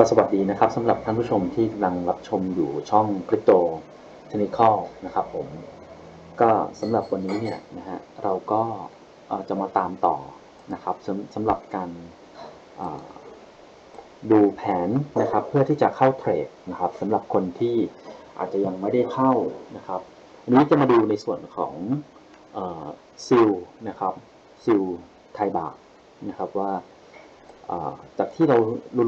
ก็สวัสดีนะครับสำหรับท่านผู้ชมที่กำลังรับชมอยู่ช่อง Crypto Technical นะครับผม ก็สำหรับวันนี้เนี่ยนะฮะเราก็จะมาตามต่อนะครับสำหรับการดูแผนนะครับเพื่อที่จะเข้าเทรดนะครับสำหรับคนที่อาจจะยังไม่ได้เข้านะครับวันนี้จะมาดูในส่วนของซิลนะครับซิลไทยบาทนะครับว่า จากที่เรา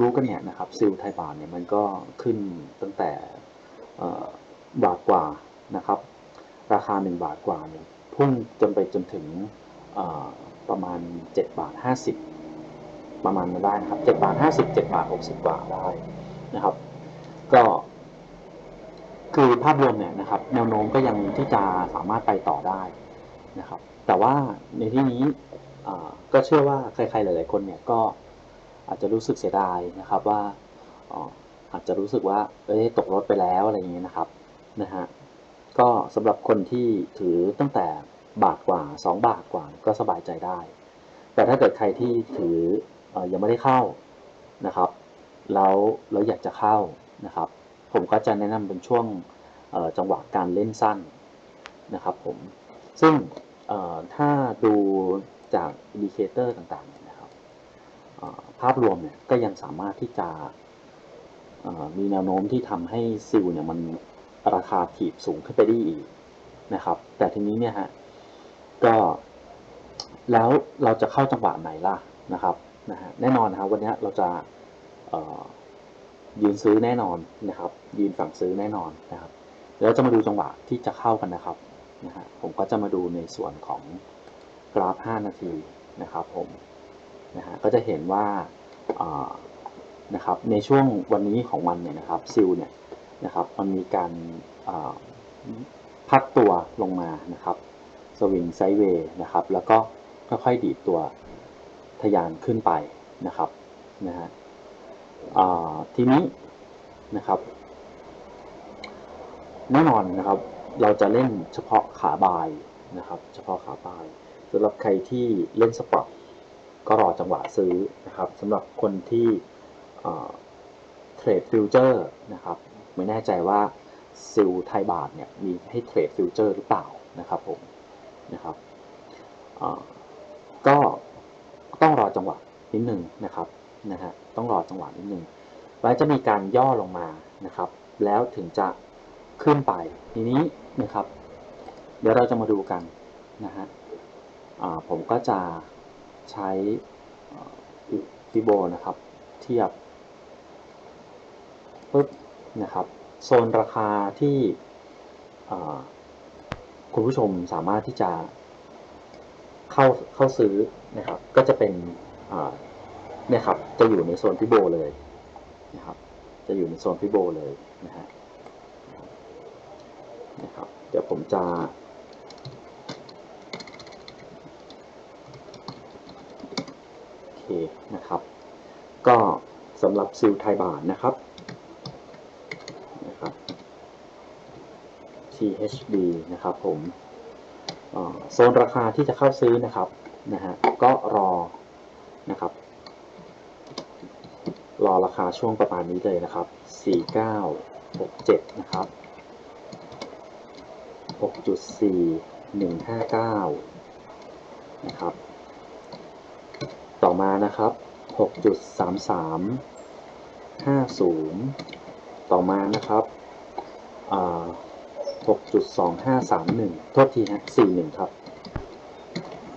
รู้กันเนี่ยนะครับซิลไทยบาทเนี่ยมันก็ขึ้นตั้งแต่บาทกว่านะครับ ราคา 1 บาทกว่าเนี่ยพุ่งจนไปจนถึงประมาณ 7 บาท 50 ประมาณนั้นได้นะครับ7บาท 50 7 บาท 60 บาทได้นะครับ ก็คือภาพรวมเนี่ยนะครับแนวโน้มก็ยังที่จะสามารถไปต่อได้นะครับ แต่ว่าในที่นี้ก็เชื่อว่าใครๆหลาย ๆ คนเนี่ยก็ อาจจะรู้สึกเสียดายนะครับว่าอาจจะรู้สึกว่าเอ้ยตกรถไปแล้วอะไรอย่างเงี้ยนะครับนะฮะก็สำหรับคนที่ถือตั้งแต่บาทกว่า 2 บาทกว่าก็สบายใจได้ แต่ถ้าเกิดใครที่ถืออยังไม่ได้เข้านะครับแล้วแล้วอยากจะเข้านะครับ ผมก็จะแนะนำเป็นช่วงจังหวะการเล่นสั้นนะครับผมซึ่งถ้าดูจากอินดิเคเตอร์ต่างๆเนี่ยนะครับ เอ่อ ภาพรวมเนี่ยก็ยังสามารถที่จะมีแนวโน้มที่ทำให้ซิลเนี่ยมันราคาถีบสูงขึ้นไปได้อีกนะครับ แต่ทีนี้เนี่ยฮะก็แล้วเราจะเข้าจังหวะไหนล่ะนะครับนะฮะแน่นอนนะครับวันนี้เราจะยืนซื้อแน่นอนนะครับ ยืนฝั่งซื้อแน่นอนนะครับเดี๋ยวเราจะมาดูจังหวะที่จะเข้ากันนะครับนะฮะผมก็จะมาดูในส่วนของกราฟ 5 นาทีนะครับผม นะฮะก็จะเห็นว่านะครับในช่วงวันนี้ของวันเนี่ยนะครับซิลเนี่ยนะครับมันมีการพักตัวลงมานะครับสวิงไซเวย์นะครับแล้วก็ค่อยๆดีดตัวทะยานขึ้นไปนะครับนะฮะทีนี้นะครับแน่นอนนะครับเราจะเล่นเฉพาะขาบายนะครับ เฉพาะขาบายสำหรับใครที่เล่นสปอร์ต ก็รอจังหวะซื้อนะครับสำหรับคนที่เทรดฟิวเจอร์นะครับไม่แน่ใจว่าซิลไทยบาทเนี่ยมีให้เทรดฟิวเจอร์หรือเปล่านะครับผมนะครับก็ต้องรอจังหวะนิดนึงนะครับนะฮะต้องรอจังหวะนิดหนึ่งแล้วจะมีการย่อลงมานะครับ แล้วถึงจะขึ้นไปทีนี้นะครับ เดี๋ยวเราจะมาดูกันนะฮะผมก็จะ ใช้ฟิโบนะครับ เทียบปุ๊บนะครับ โซนราคาที่คุณผู้ชมสามารถที่จะเข้าเข้าซื้อนะครับ ก็จะเป็นเนี่ยครับ จะอยู่ในโซนฟิโบเลยนะครับ จะอยู่ในโซนฟิโบเลยนะฮะนะครับ เดี๋ยวผมจะ โอเค นะครับ ก็สำหรับซิลไทยบาทนะครับนะครับ THB นะครับผมโซนราคาที่จะเข้าซื้อนะครับนะฮะก็รอนะครับ รอราคาช่วงประมาณนี้เลยนะครับ 4967 นะครับ 6.4159 นะครับ มานะครับ6.33 50 ต่อมานะครับ6.2531 โทษทีฮะ41 ครับ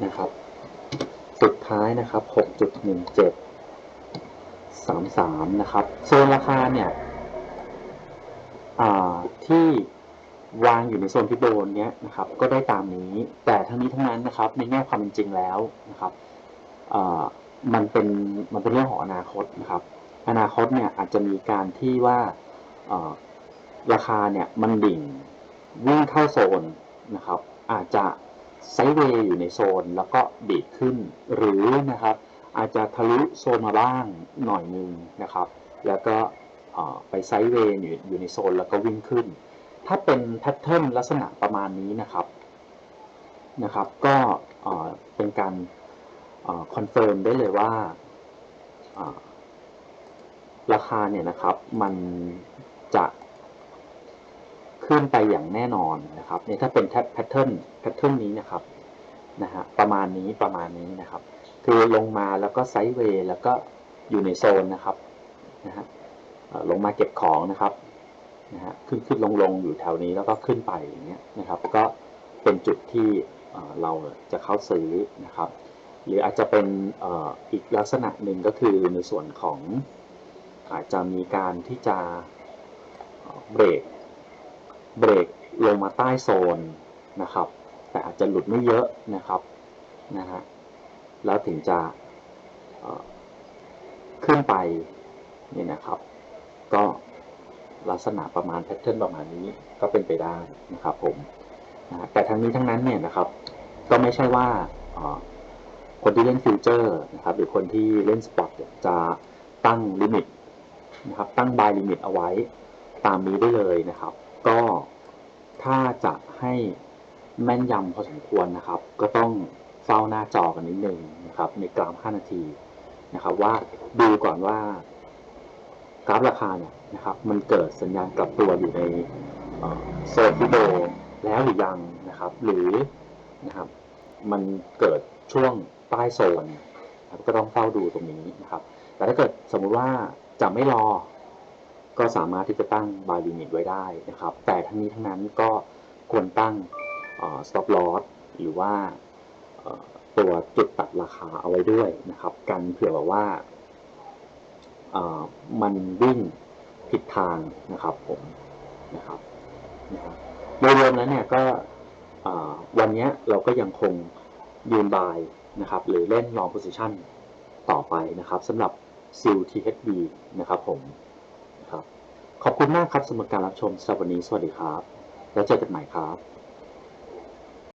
นะครับ สุดท้ายนะครับ 6.17 33 นะครับ โซนราคาเนี่ยที่วางอยู่ในโซนพิโบนเนี้ยนะครับ ก็ได้ตามนี้ แต่ทั้งนี้ทั้งนั้นนะครับ ในแง่ความเป็นจริงแล้วนะครับ มันเป็นมันเป็นเรื่องของอนาคตนะครับ อนาคตเนี่ยอาจจะมีการที่ว่าราคาเนี่ยมันดิ่งวิ่งเข้าโซนนะครับ อาจจะไซด์เวย์อยู่ในโซนแล้วก็ดีดขึ้น หรือนะครับอาจจะทะลุโซนมาบ้างหน่อยนึงนะครับ แล้วก็ไปไซด์เวย์อยู่อยู่ในโซนแล้วก็วิ่งขึ้น ถ้าเป็นแพทเทิร์นลักษณะประมาณนี้นะครับนะครับ ก็เป็นการ คอนเฟิร์มได้เลยว่าราคาเนี่ยนะครับมันจะขึ้นไปอย่างแน่นอนนะครับเนี่ยถ้าเป็นแพทเทิร์นแพทเทิร์นนี้นะครับนะฮะประมาณนี้ประมาณนี้นะครับ คือลงมาแล้วก็ไซด์เวย์แล้วก็อยู่ในโซนนะครับนะฮะลงมาเก็บของนะครับนะฮะขึ้นขึ้นลงลงอยู่แถวนี้แล้วก็ขึ้นไปอย่างเงี้ยนะครับ ก็เป็นจุดที่เราจะเข้าซื้อนะครับ หรืออาจจะเป็นอีกลักษณะหนึ่งก็คือในส่วนของอาจจะมีการที่จะเบรกเบรกลงมาใต้โซนนะครับ แต่อาจจะหลุดไม่เยอะนะครับนะฮะแล้วถึงจะขึ้นไปนี่นะครับ ก็ลักษณะประมาณแพทเทิร์นประมาณนี้ก็เป็นไปได้นะครับผมนะแต่ทั้งนี้ทั้งนั้นเนี่ยนะครับ ก็ไม่ใช่ว่า คนที่เล่นฟิวเจอร์นะครับหรือคนที่เล่นสปอตจะตั้งลิมิตนะครับตั้งบายลิมิตเอาไว้ตามนี้ได้เลยนะครับ ก็ถ้าจะให้แม่นยำพอสมควรนะครับ ก็ต้องเฝ้าหน้าจอกันนิดนึงนะครับ ในกราฟ 5 นาทีนะครับ ว่าดูก่อนว่ากราฟราคาเนี่ยนะครับ มันเกิดสัญญาณกลับตัวอยู่ในโซนที่โดแล้วหรือยังนะครับ หรือนะครับ มันเกิดช่วง ใต้โซนนะก็ต้องเฝ้าดูตรงนี้นะครับ แต่ถ้าเกิดสมมุติว่าจะไม่รอ ก็สามารถที่จะตั้ง buy limit ไว้ได้นะครับ แต่ทั้งนี้ทั้งนั้นก็ควรตั้งเอ่อ stop loss หรือว่าตัวจุดตัดราคาเอาไว้ด้วยนะครับ กันเผื่อแบบว่ามันวิ่งผิดทางนะครับผมนะครับนะครับโดยรวมแล้วเนี่ยก็วันนี้เราก็ยังคงยืนบาย นะครับหรือเล่น long position ต่อไปนะครับสำหรับ SIL THB นะครับผมนะครับขอบคุณมากครับสำหรับการรับชมสวันนี้สวัสดีครับ แล้วเจอกันใหม่ครับ